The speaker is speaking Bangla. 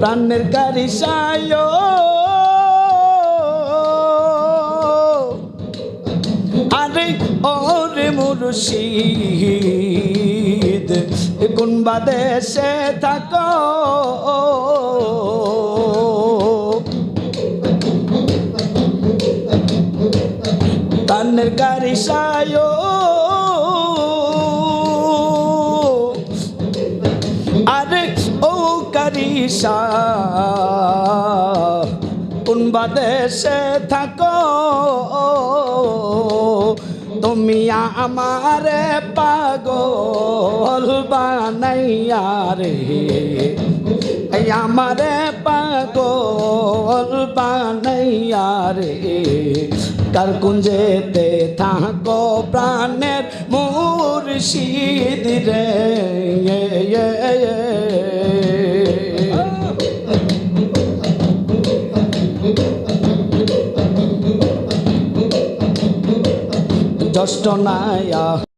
প্রাণের গাড়ি সায়। আরে ওরে মুর্শিদ কোন বাদেশে থাকো? প্রাণের গাড়ি ও কারিসা কোন বাদেশে থাকো, তুমি আমারে পাগল বানাইয়া রে। আমারে পাগল বানাইয়া রে। কার কুঞ্জেতে থাকো প্রাণের মুর্শিদ রে। জ্যৈষ্ঠ নায়া